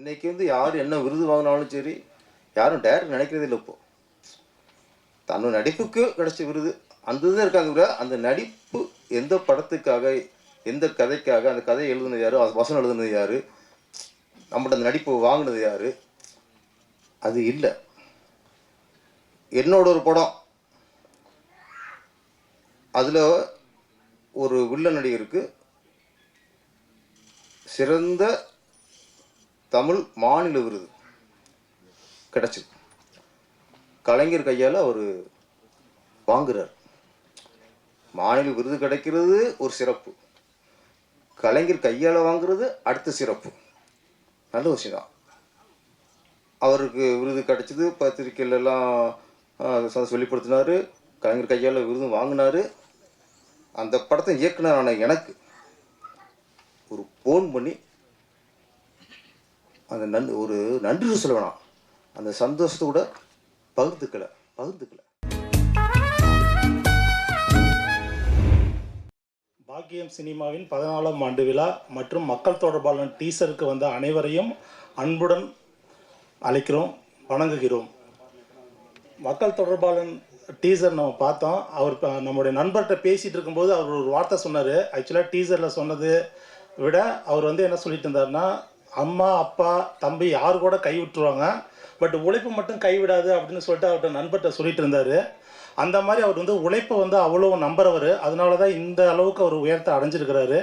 இன்னைக்கு வந்து யார் என்ன விருது வாங்கினாலும் சரி யாரும் டேரக்ட் நினைக்கிறது இல்லை இப்போது தன்னோட நடிப்புக்கு கிடைச்ச விருது அந்த இதுதான் இருக்காங்க விட அந்த நடிப்பு எந்த படத்துக்காக எந்த கதைக்காக அந்த கதையை எழுதுனது யார் அது வசனம் எழுதுனது யார் நம்மளோட அந்த நடிப்பு வாங்கினது யார் அது இல்லை. என்னோட ஒரு படம். அதில் ஒரு வில்ல நடிகருக்கு சிறந்த தமிழ் மாநில விருது கிடச்சிது கலைஞர் கையால் அவர் வாங்குறார். மாநில விருது கிடைக்கிறது ஒரு சிறப்பு. கலைஞர் கையால் வாங்குறது அடுத்த சிறப்பு. நல்ல விஷயம் தான் அவருக்கு விருது கிடச்சிது பத்திரிக்கையில எல்லாம் கலைஞர் கையால் விருது வாங்கினார். அந்த படத்தை இயக்குனரான எனக்கு ஒரு ஃபோன் பண்ணி அந்த நன் ஒரு நன்றி சொல்ல வேணாம். அந்த சந்தோஷத்தை கூட பகிர்ந்துக்கல பகிர்ந்துக்கல. பாக்கியம் சினிமாவின் பதினாலாம் ஆண்டு விழா மற்றும் மக்கள் தொடர்பாளன் டீசருக்கு வந்த அனைவரையும் அன்புடன் அழைக்கிறோம் வணங்குகிறோம். மக்கள் தொடர்பாளன் டீசர் நம்ம பார்த்தோம். அவர் நம்முடைய நண்பர்கிட்ட பேசிகிட்டு இருக்கும்போது அவர் ஒரு வார்த்தை சொன்னார். ஆக்சுவலாக டீசரில் சொன்னது விட அவர் வந்து என்ன சொல்லிட்டு இருந்தாருன்னா அம்மா அப்பா தம்பி யார் கூட கை விட்டுருவாங்க? பட் உழைப்பு மட்டும் கைவிடாது அப்படின்னு சொல்லிட்டு அவர்கிட்ட நண்பர்கிட்ட சொல்லிட்டு இருந்தார். அந்த மாதிரி அவர் வந்து உழைப்பை வந்து அவ்வளோ நம்புறவர். அதனால தான் இந்த அளவுக்கு அவர் உயரத்தை அடைஞ்சிருக்கிறாரு.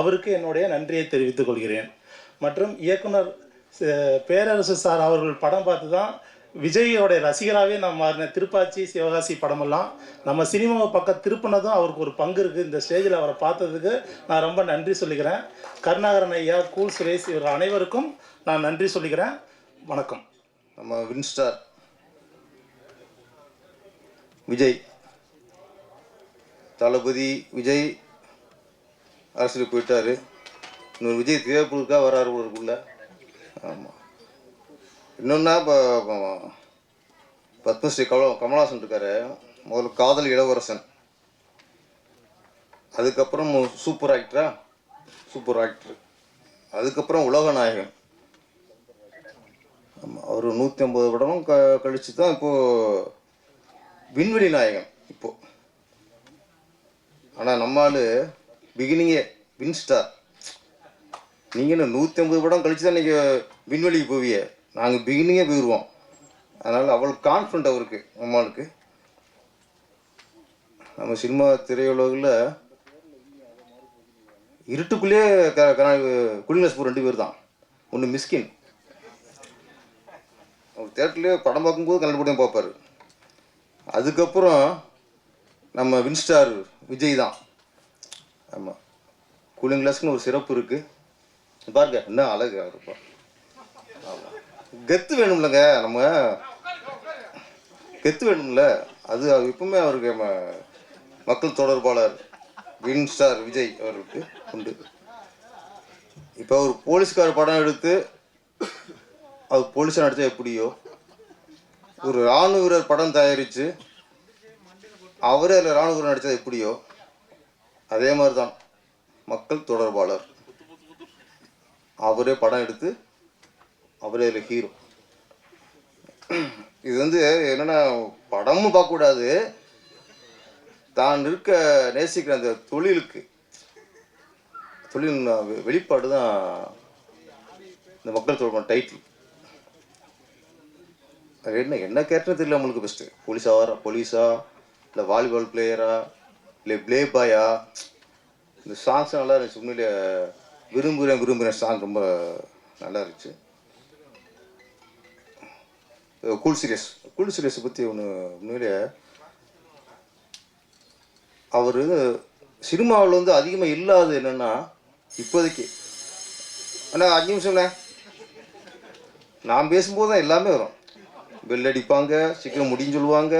அவருக்கு என்னுடைய நன்றியை தெரிவித்துக் கொள்கிறேன். மற்றும் இயக்குனர் பேரரசு சார் அவர்கள் படம் பார்த்து தான் விஜயோடைய ரசிகராகவே நான் மாறினேன் திருப்பாச்சி சிவகாசி படமெல்லாம் நம்ம சினிமாவை பக்கம் திருப்பினதும் அவருக்கு ஒரு பங்கு இருக்குது இந்த ஸ்டேஜில் அவரை பார்த்ததுக்கு நான் ரொம்ப நன்றி சொல்லிக்கிறேன். கருணாகரன் ஐயா கூல் சுரேஷ் இவர் அனைவருக்கும் நான் நன்றி சொல்லிக்கிறேன். வணக்கம். நம்ம வின்ஸ்டார் விஜய். தளபதி விஜய் அரசியல் போயிட்டார். இன்னொரு விஜய் தேவைப்படுக்கா வராரு ஊருக்குள்ள ஆமாம் இன்னொன்னா இப்போ பத்மஸ்ரீ கமல கமலஹாசன் இருக்காரு. முதல்ல காதல் இளவரசன். அதுக்கப்புறம் சூப்பர் ஆக்டரா? Super actor. அதுக்கப்புறம் உலக நாயகன். ஆமாம் அவர் நூற்றி ஐம்பது படமும் க கழித்து தான் இப்போது விண்வெளி நாயகன் இப்போது ஆனால் நம்ம ஆள் பிகினிங்கே வின் ஸ்டார் நீங்கள் என்ன நூற்றி ஐம்பது படம் கழிச்சு தான் நீங்கள் விண்வெளிக்கு போவியே நாங்கள் பிகினிங்கே போயிடுவோம் அதனால் அவ்வளோ கான்ஃபிடண்ட் அவருக்கு அம்மாளுக்கு. நம்ம சினிமா திரையுலகில் இருட்டுக்குள்ளேயே க கனா குடிநஸ்பூர் ரெண்டு பேர் தான். ஒன்று மிஸ்கின் அவர் தேட்டர்லேயே படம் பார்க்கும்போது கண்டுபிடியும் பார்ப்பார். அதுக்கப்புறம் நம்ம வின்ஸ்டார் விஜய் தான். ஆமாம் கூலிங் கிளாஸ்க்குன்னு ஒரு சிறப்பு இருக்குது பாருங்க என்ன அழகு அவருப்பா. ஆமாம் கெத்து வேணும்லங்க நம்ம. கெத்து வேணும்ல. அது அவர் எப்பவுமே அவருக்கு நம்ம மக்கள் தொடர்பாளர் வின் ஸ்டார் விஜய் அவருக்கு உண்டு. இப்போ ஒரு போலீஸ்கார் படம் எடுத்து அவர் போலீஸாக நடித்தா எப்படியோ? ஒரு ராணுவ வீரர் படம் தயாரித்து அவரே அதில் ராணுவ வீரர் நடித்தது எப்படியோ? அதே மாதிரி தான் மக்கள் தொடர்பாளர். அவரே படம் எடுத்து அவரே அதில் ஹீரோ இது வந்து என்னென்னா படமும் பார்க்கக்கூடாது. தான் இருக்க நேசிக்கிற அந்த தொழிலுக்கு. தொழில் வெ- வெளிப்பாடு தான் இந்த மக்கள் தொடர்பான டைட்டில் அது என்ன என்ன கேரக்டர் தெரியல நம்மளுக்கு பெஸ்ட்டு போலீஸா வர போலீஸா இல்லை வாலிபால் பிளேயரா இல்லை ப்ளே பாயா இந்த சாங்ஸ் நல்லா இருந்துச்சு. உண்மையிலே விரும்புகிறேன் விரும்புகிறேன் சாங் ரொம்ப நல்லா இருந்துச்சு. கூல் சீரியஸ் கூல் சீரியஸை பற்றி ஒன்று உண்மையிலே அவர் சினிமாவில் வந்து அதிகமாக இல்லாத என்னென்னா இப்போதைக்கு. அண்ணா அஞ்சு நிமிஷம்ண்ணே நான் பேசும்போது தான் எல்லாமே வரும். பெல் அடிப்பாங்க சீக்கிரம் முடின்னு சொல்லுவாங்க.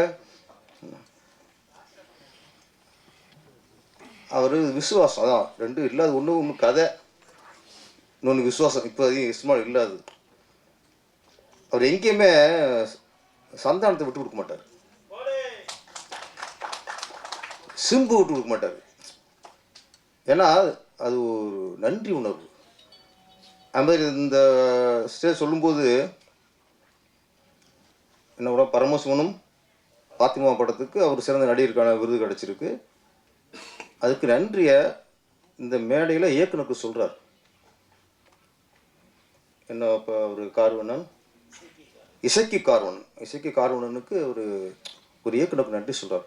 அவர் விசுவாசம் அதான். ரெண்டும் இல்லாத ஒன்று ஒன்று கதை. இன்னொன்று விசுவாசம் இப்போ அதிகம் இஸ்மால் இல்லாது அவர் எங்கேயுமே சந்தானத்தை விட்டு கொடுக்க மாட்டார். சிம்பு விட்டு கொடுக்க மாட்டார். ஏன்னா அது ஒரு நன்றி உணர்வு. அது மாதிரி இந்த ஸ்டேஜ் சொல்லும்போது என்ன கூட பரமசிவனும் பாத்திமா படத்துக்கு அவர் சிறந்த நடிகருக்கான விருது கிடச்சிருக்கு. அதுக்கு நன்றியை இந்த மேடையில் இயக்குனருக்கு சொல்கிறார் என்ன இப்போ அவர் கார்வண்ணன்? இசைக்கு கார்வணன் இசைக்கு கார்வணனுக்கு ஒரு ஒரு இயக்குனருக்கு நன்றி சொல்கிறார்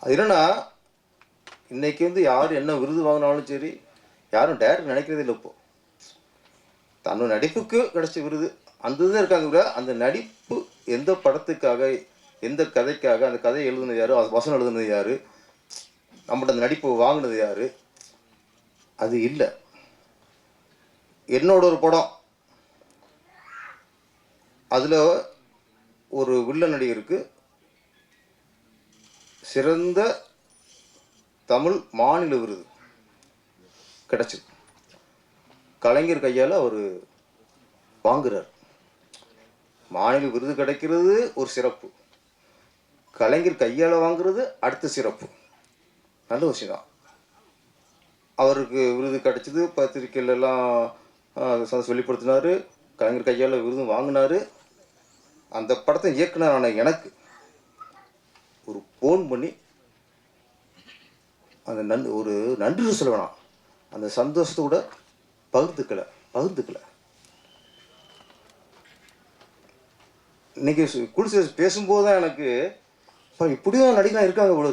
அது என்னன்னா இன்னைக்கு வந்து யார் என்ன விருது வாங்கினாலும் சரி யாரும் டேரக்ட் நினைக்கிறதே இல்லை இப்போ. தன்னோட நடிப்புக்கு கிடைச்ச விருது அந்த இதுதான் இருக்காங்க கூட அந்த நடிப்பு எந்த படத்துக்காக எந்த கதைக்காக அந்த கதையை எழுதுனது யார் அது வசனம் எழுதுனது யார் நம்மகிட்ட அந்த நடிப்பு வாங்கினது யார் அது இல்லை. என்னோட ஒரு படம் அதில் ஒரு வில்ல நடிகருக்கு சிறந்த தமிழ் மாநில விருது கிடச்சிது கலைஞர் கையால் அவர் வாங்குகிறார் மாநில விருது கிடைக்கிறது ஒரு சிறப்பு. கலைஞர் கையால் வாங்குறது அடுத்த சிறப்பு. நல்ல விஷயம் தான் அவருக்கு விருது கிடச்சிது பத்திரிக்கையில வெளிப்படுத்தினார். கலைஞர் கையால் விருது வாங்கினார். அந்த படத்தை இயக்குனரான எனக்கு ஒரு ஃபோன் பண்ணி அந்த நன் ஒரு நன்றி சொல்ல வேணாம் அந்த சந்தோஷத்தோட பகிர்ந்துக்கலை பகிர்ந்துக்கல. பகிர்ந்துக்கல இன்னைக்கு சு- குடிசை பேசும்போது தான் எனக்கு இப்போ இப்படியும் நடிகலாம் இருக்காங்க போல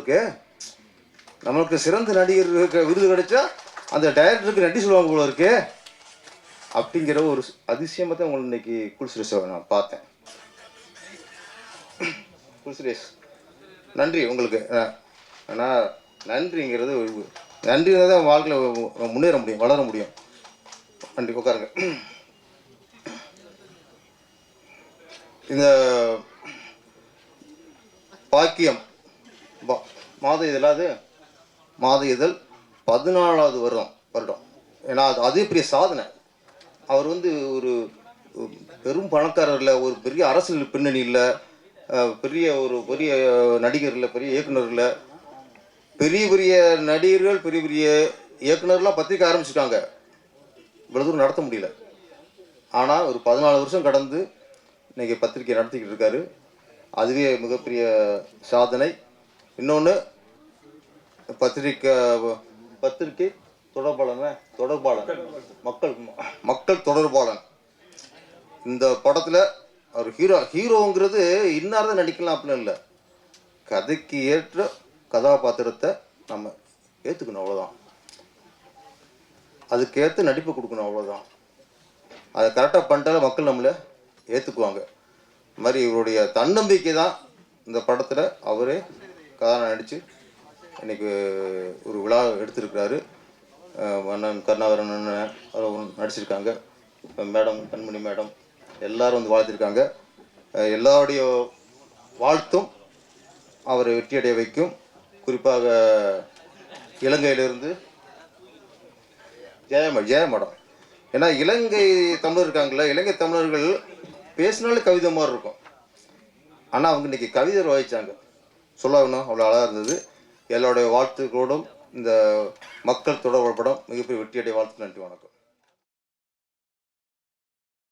நம்மளுக்கு சிறந்த நடிகர் விருது கிடைச்சா அந்த டைரக்டருக்கு நன்றி சொல்லுவாங்க போல இருக்கே. அப்படிங்கிற ஒரு அதிசயமாக தான் உங்களை இன்னைக்கு குல்சுரேஷை நான் பார்த்தேன். குல்சுரேஷ் நன்றி உங்களுக்கு. ஆனால் நன்றிங்கிறது ஒரு- நன்றிங்கிறத தான் வாழ்க்கையில் முன்னேற முடியும் வளர முடியும். நன்றி உட்காருங்க. இந்த பாக்கியம் பா- மாத இதழாது மாத இதழ் பதினாலாவது வருடம் வருடம். ஏன்னா அது அதே பெரிய சாதனை. அவர் வந்து ஒரு பெரும் பணக்காரர் இல்லை ஒரு பெரிய அரசியல் பின்னணி இல்லை பெரிய ஒரு பெரிய நடிகர் பெரிய இயக்குனர் பெரிய பெரிய நடிகர்கள் பெரிய பெரிய இயக்குநர்லாம் பத்திரிக்கை ஆரம்பிச்சிட்டாங்க. இவ்வளோ தூரம் நடத்த முடியல. ஆனால் ஒரு பதினாலு வருஷம் கடந்து இன்னைக்கு பத்திரிக்கை நடத்திக்கிட்டு இருக்காரு. அதுவே மிகப்பெரிய சாதனை. இன்னொன்று பத்திரிக்கை பத்திரிக்கை தொடர்பாளன் தொடர்பாளன் மக்கள் மக்கள் தொடர்பாளன். இந்த படத்தில் அவர் ஹீரோ ஹீரோங்கிறது இன்னார் தான் நடிக்கலாம் அப்படின்னு இல்லை. கதைக்கு ஏற்ற கதாபாத்திரத்தை நம்ம ஏற்றுக்கணும் அவ்வளோதான் அதுக்கேற்ற நடிப்பு கொடுக்கணும் அவ்வளோதான் அதை கரெக்டாக பண்ணிட்டாலும் மக்கள் நம்மளை ஏற்றுக்குவாங்க இது மாதிரி இவருடைய தன்னம்பிக்கை தான் இந்த படத்தில் அவரே கதாநாயகம் நடித்து இன்னைக்கு ஒரு விழா எடுத்திருக்கிறாரு. அஹ் அண்ணன் கருணாகரன் நடிச்சிருக்காங்க. மேடம் கண்மணி மேடம் எல்லாரும் வந்து வாழ்த்திருக்காங்க. எல்லாருடைய வாழ்த்தும் அவரை வெற்றியடைய வைக்கும். குறிப்பாக இலங்கையிலிருந்து ஜெயம ஜெயமடம் ஏன்னா இலங்கை தமிழர் இருக்காங்கல்ல இலங்கை தமிழர்கள் பேசினாலே கவிதை மாதிரி இருக்கும். ஆனால் அவங்க இன்னைக்கு கவிதை வாய்ச்சாங்க. சொல்லணும் அவ்வளோ அழகாக இருந்தது. எல்லோருடைய வாழ்த்துக்களோடும் இந்த மக்கள் தொடர்பு படம் மிகப்பெரிய வெற்றியடைய வாழ்த்து. நன்றி வணக்கம்.